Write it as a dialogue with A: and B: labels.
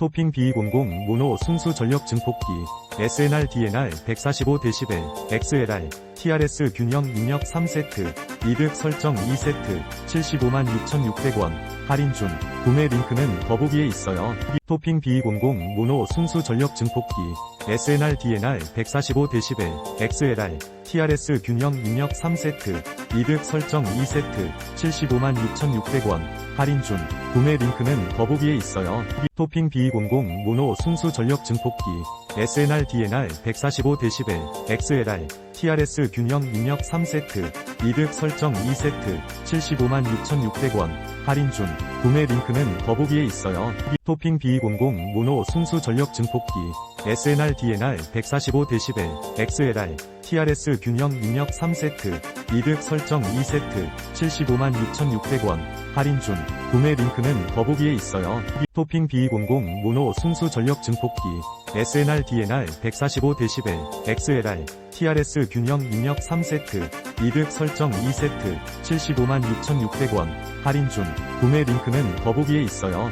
A: 토핑 B20 모노 순수 전력 증폭기 SNR DNR 145dB XLR TRS 균형 입력 3세트 이득 설정 2세트 75만 6,600원 할인 중 구매 링크는 더보기에 있어요. 토핑 B20 모노 순수 전력 증폭기 SNR DNR 145dB XLR TRS 균형 입력 3세트 이득 설정 2세트 75만 6,600원 할인 중 구매 링크는 더보기에 있어요. 토핑 B20 모노 순수 전력 증폭기 SNR DNR 145dB XLR TRS 균형 입력 3세트 이득 설정 2세트 75만 6,600원 할인 중 구매 링크 는 더보기에 있어요. 토핑 B20 모노 순수 전력 증폭기 SNR DNR 145dB XLR TRS 균형 입력 3세트 이득 설정 2세트 75만 6,600원 할인 중 구매 링크는 더보기에 있어요. 토핑 B20 모노 순수 전력 증폭기 SNR DNR 145dB XLR TRS 균형 입력 3세트 이득 설정 2세트 75만 6,600원 할인 중 구매 링크는 더보기에 있어요.